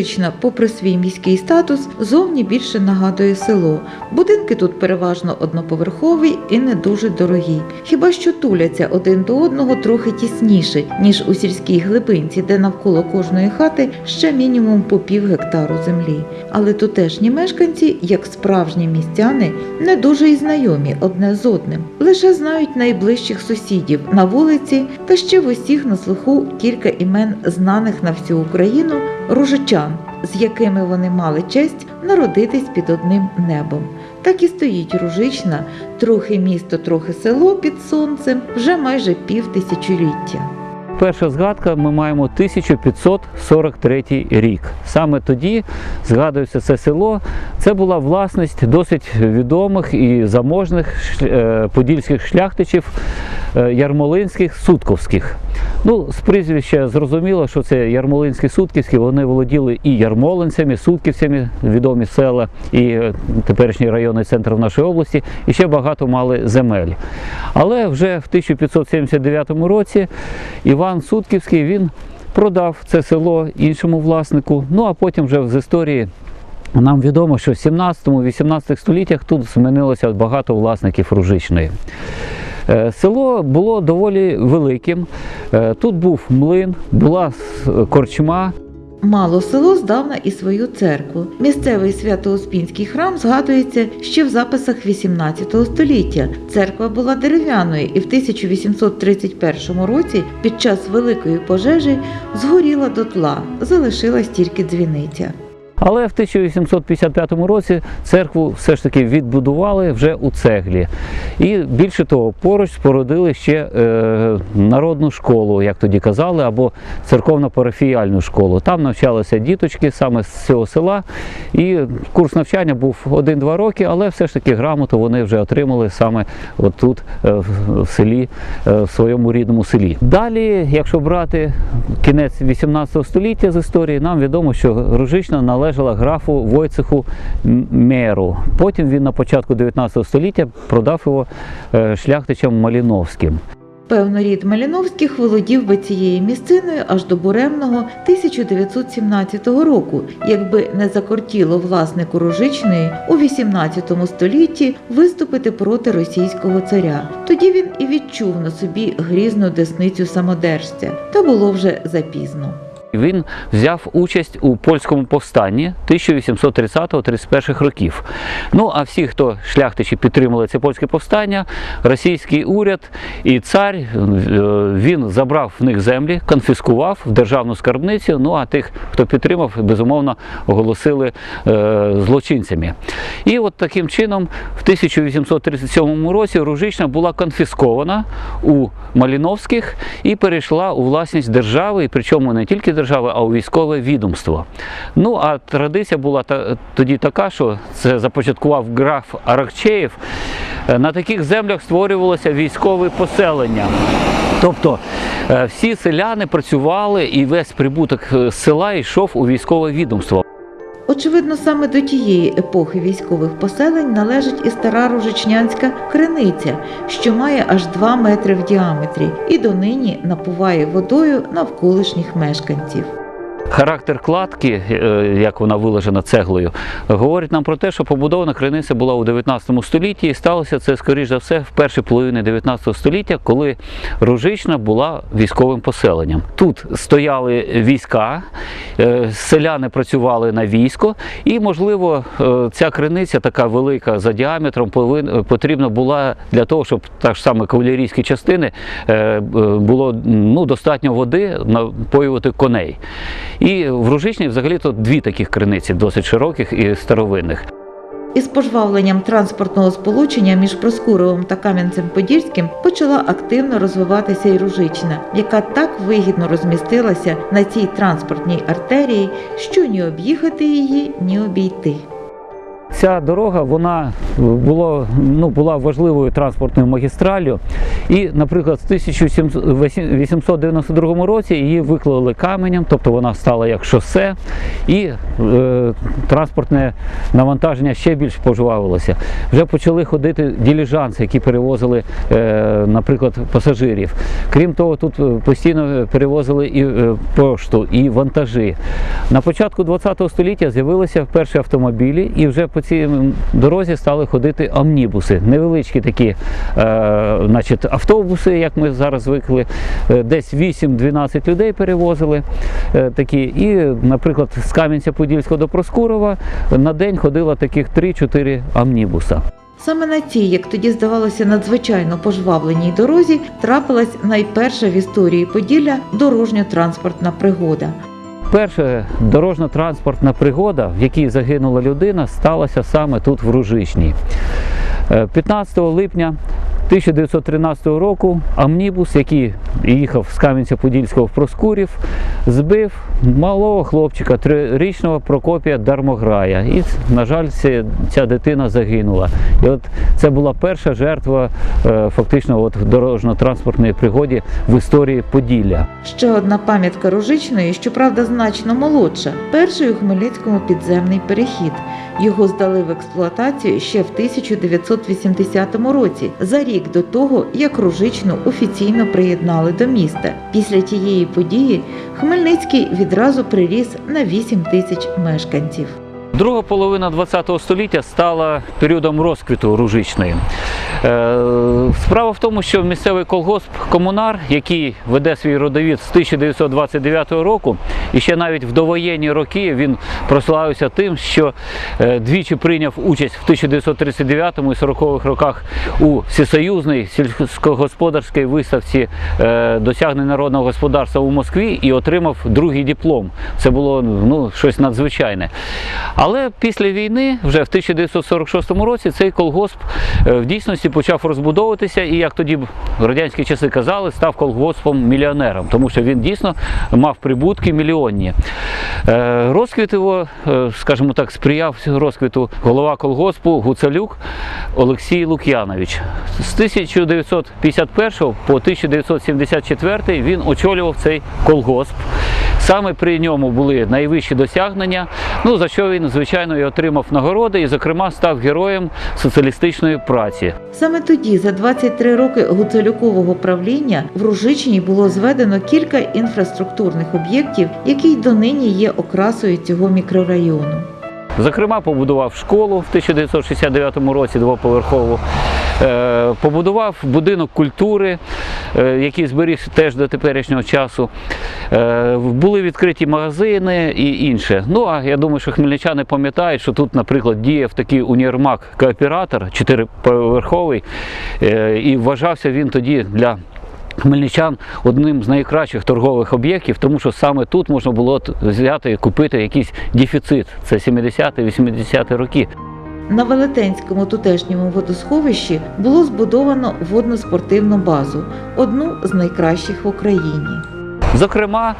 Ружична, попри свій міський статус, зовні більше нагадує село. Будинки тут переважно одноповерхові і не дуже дорогі. Хіба що туляться один до одного трохи тісніше, ніж у сільській глибинці, де навколо кожної хати ще мінімум по пів гектару землі. Але тутешні мешканці, як справжні містяни, не дуже й знайомі одне з одним. Лише знають найближчих сусідів на вулиці та ще в усіх на слуху кілька імен знаних на всю Україну ружичан, з якими вони мали честь народитись під одним небом. Так і стоїть Ружична, трохи місто, трохи село під сонцем, вже майже пів тисячоліття. Перша згадка ми маємо 1543 рік. Саме тоді згадується це село. Це була власність досить відомих і заможних е, подільських шляхтичів е, ярмолинських сутковських. Ну, з прізвища зрозуміло, що це ярмолинські сутківські, вони володіли і ярмолинцями, сутківцями, відомі села, і е, теперішній районний центр в нашій області, і ще багато мали земель. Але вже в 1579 році Іван Сутківський він продав це село іншому власнику. Ну а потім вже з історії нам відомо, що в 17-18 століттях тут змінилося багато власників ружичної. Е, Село було доволі великим. Е, Тут був млин, була корчма, Мало село здавна і свою церкву. Місцевий свято-Успінський храм згадується ще в записах 18 століття. Церква була дерев'яною і в 1831 році під час великої пожежі згоріла дотла, залишилась тільки дзвіниця. Але в 1855 році церкву все ж таки відбудували вже у цеглі. І більше того, поруч спорудили ще е, народну школу, як тоді казали, або церковно-парафіяльну школу. Там навчалися діточки саме з цього села. І курс навчання був 1-2 роки, але все ж таки грамоту вони вже отримали саме отут, е, в- селі, е, в своєму рідному селі. Далі, якщо брати кінець 18 століття з історії, нам відомо, що Ружична належала графу Войцеху Меру. Потім він на початку 19 століття продав його е, шляхтичам Маліновським. Певно, рід Маліновських володів би цією місциною аж до буремного 1917 року, якби не закортіло власнику Ружичної у 18 столітті виступити проти російського царя. Тоді він і відчув на собі грізну десницю самодержця, та було вже запізно. Він взяв участь у польському повстанні 1830-31 років. Ну а всі, хто шляхтичі підтримали це польське повстання, російський уряд і цар е, він забрав в них землі, конфіскував в державну скарбницю. Ну а тих, хто підтримав, безумовно оголосили е, злочинцями. І от таким чином, в 1837 році Ружична була конфіскована у Маліновських і перейшла у власність держави, і причому не тільки держави, а у військове відомство. Ну а традиція була тоді така, що це започаткував граф Аракчеєв. Е, На таких землях створювалося військове поселення. Тобто е, всі селяни працювали і весь прибуток е, села йшов у військове відомство. Очевидно, саме до тієї епохи військових поселень належить і стара ружичнянська криниця, що має аж 2 метри в діаметрі, і донині напуває водою навколишніх мешканців. Характер кладки, е, як вона виложена цеглою, говорить нам про те, що побудована криниця була у 19 столітті, і сталося це, скоріш за все, в першій половині 19 століття, коли Ружична була військовим поселенням. Тут стояли війська, е, селяни працювали на військо, і, можливо, е, ця криниця, така велика за діаметром, потрібна була для того, щоб так саме кавалерійські частини було ну, достатньо води напоювати коней. І в Ружичні взагалі то дві таких криниці, досить широких і старовинних. Із пожвавленням транспортного сполучення між Проскуровим та Кам'янцем-Подільським почала активно розвиватися і Ружична, яка так вигідно розмістилася на цій транспортній артерії, що ні об'їхати її, ні обійти. Ця дорога вона було, ну, була важливою транспортною магістраллю. І, наприклад, в 1892 році її виклали каменем, тобто вона стала як шосе, і е, транспортне навантаження ще більш пожвавилося. Вже почали ходити діліжанси, які перевозили, е, наприклад, пасажирів. Крім того, тут е, постійно перевозили і е, пошту, і вантажі. На початку ХХ століття з'явилися перші автомобілі, і вже по цій дорозі стали ходити амнібуси, невеличкі такі, е, значить, автобуси, як ми зараз звикли, е, десь 8-12 людей перевозили е, такі. І, наприклад, з Кам'янця-Подільського до Проскурова на день ходило таких 3-4 амнібуса. Саме на цій, як тоді здавалося, надзвичайно пожвавленій дорозі трапилась найперша в історії Поділля дорожньо-транспортна пригода. Перша дорожньо-транспортна пригода, в якій загинула людина, сталася саме тут, в Ружичній. Е, 15 липня 1913 року амнібус, який їхав з Кам'янця-Подільського в Проскурів, збив малого хлопчика, трирічного Прокопія Дармограя. І, на жаль, ця, дитина загинула. І от це була перша жертва е, фактично от, в дорожньо-транспортній пригоді в історії Поділля. Ще одна пам'ятка Ружичної, щоправда, значно молодша. Перший у Хмельницькому підземний перехід. Його здали в експлуатацію ще в 1980 році, за рік до того, як Ружичну офіційно приєднали до міста. Після тієї події Хмельницький відразу приріс на 8 тисяч мешканців. Друга половина ХХ століття стала періодом розквіту ружичної. Е, Справа в тому, що місцевий колгосп Комунар, який веде свій родовід з 1929 року, і ще навіть в довоєнні роки він прославився тим, що е, двічі прийняв участь в 1939 і 40-х роках у всесоюзній сільськогосподарській виставці е, досягнень народного господарства у Москві і отримав другий диплом. Це було ну, щось надзвичайне. Але після війни, вже в 1946 році, цей колгосп е, в дійсності почав розбудовуватися і, як тоді в радянські часи казали, став колгоспом мільйонером, тому що він дійсно мав прибутки мільйонні. Е, Розквіт його, е, скажімо так, сприяв розквіту голова колгоспу Гуцалюк Олексій Лук'янович. З 1951 по 1974 він очолював цей колгосп. Саме при ньому були найвищі досягнення, ну за що він, звичайно, і отримав нагороди, і, зокрема, став героєм соціалістичної праці. Саме тоді, за 23 роки гуцелюкового правління, в Ружичині було зведено кілька інфраструктурних об'єктів, які й донині є окрасою цього мікрорайону. Зокрема, побудував школу в 1969 році двоповерхову, е, побудував будинок культури, е, який зберіг теж до теперішнього часу. Е, Були відкриті магазини і інше. Ну а я думаю, що хмельничани пам'ятають, що тут, наприклад, діяв такий універмаг кооператор чотириповерховий, і вважався він тоді для. Хмельничан одним з найкращих торгових об'єктів, тому що саме тут можна було взяти і купити якийсь дефіцит. Це 70-80-ті роки. На Велетенському тутешньому водосховищі було збудовано водно-спортивну базу, одну з найкращих в Україні. Зокрема,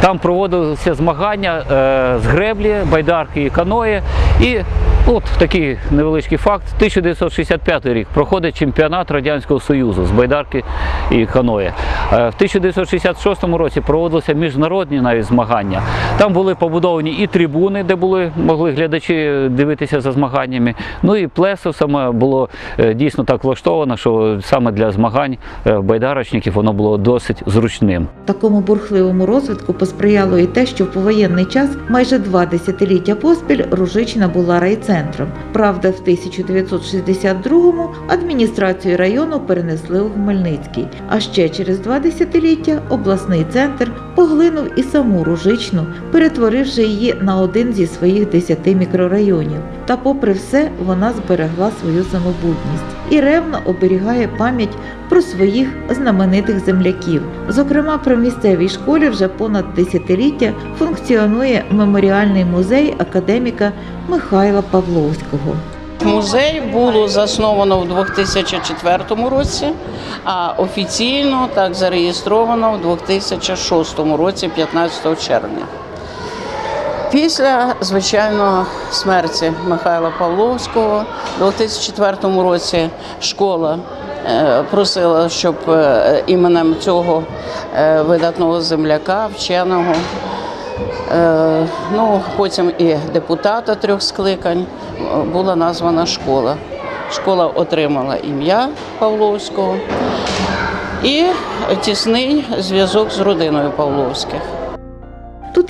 там проводилися змагання е, з греблі, байдарки і каної. І от такий невеличкий факт: 1965 рік проходить чемпіонат Радянського Союзу з байдарки і каної. Е, в 1966 році проводилися міжнародні навіть змагання. Там були побудовані і трибуни, де були могли глядачі дивитися за змаганнями. Ну і плесо саме було е, дійсно так влаштовано, що саме для змагань е, байдарочників воно було досить зручним. Такому бурхливому розвитку посприяло і те, що в повоєнний час майже два десятиліття поспіль Ружична була райцентром. Правда, в 1962-му адміністрацію району перенесли у Хмельницький. А ще через два десятиліття обласний центр поглинув і саму Ружичну, перетворивши її на один зі своїх десяти мікрорайонів. Та, попри все, вона зберегла свою самобутність і ревно оберігає пам'ять про своїх знаменитих земляків. Зокрема, при місцевій школі вже понад десятиліття функціонує меморіальний музей академіка Михайла Павловського. Музей було засновано в 2004 році, а офіційно так зареєстровано в 2006 році, 15 червня. Після, звичайно, смерті Михайла Павловського у 2004 році школа просила, щоб е, іменем цього е, видатного земляка, вченого, е, ну, потім і депутата трьох скликань е, була названа школа. Школа отримала ім'я Павловського і тісний зв'язок з родиною Павловських.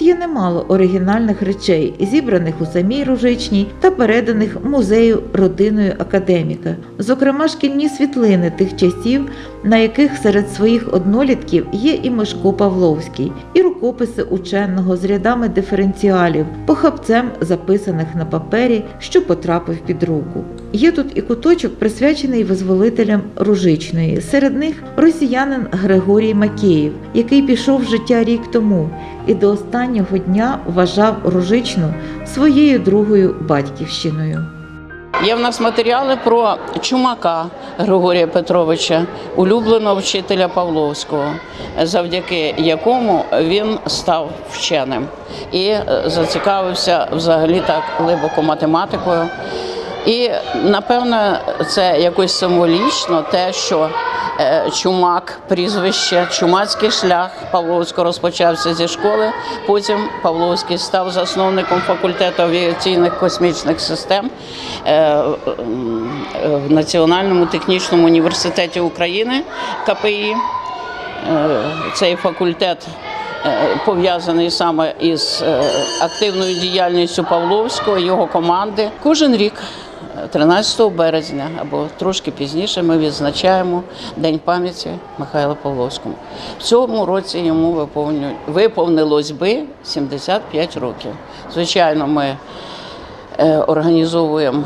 Є немало оригінальних речей, зібраних у самій Ружичній та переданих музею родиною академіка. Зокрема, шкільні світлини тих часів, на яких серед своїх однолітків є і Мишко Павловський, і рукописи ученого з рядами диференціалів, похапцем записаних на папері, що потрапив під руку. Є тут і куточок, присвячений визволителям Ружичної. Серед них росіянин Григорій Макеєв, який пішов з життя рік тому і до останнього дня вважав Ружичну своєю другою батьківщиною. Є в нас матеріали про Чумака Григорія Петровича, улюбленого вчителя Павловського, завдяки якому він став вченим і е, зацікавився взагалі так глибоко математикою. І напевно, це якось символічно те, що е, Чумак, прізвище, чумацький шлях Павловського розпочався зі школи. Потім Павловський став засновником факультету авіаційних космічних систем е, в Національному технічному університеті України КПІ. Е, Цей факультет пов'язаний саме із активною діяльністю Павловського, його команди. Кожен рік, 13 березня або трошки пізніше, ми відзначаємо День пам'яті Михайла Павловському. В цьому році йому виповнилось би 75 років. Звичайно, ми е, організовуємо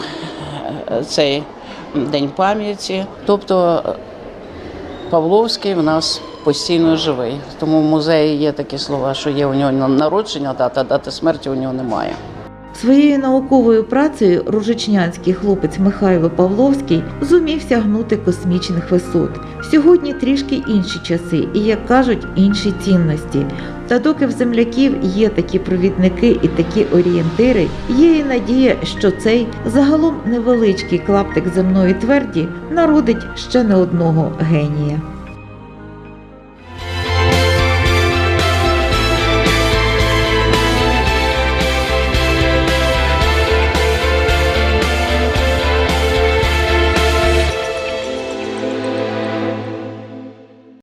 е, цей день пам'яті. Тобто е, Павловський в нас постійно живий. Тому в музеї є такі слова, що є у нього народження дата, дати смерті у нього немає. Своєю науковою працею ружичнянський хлопець Михайло Павловський зумів сягнути космічних висот. Сьогодні трішки інші часи і, як кажуть, інші цінності. Та доки в земляків є такі провідники і такі орієнтири, є і надія, що цей загалом невеличкий клаптик земної тверді народить ще не одного генія.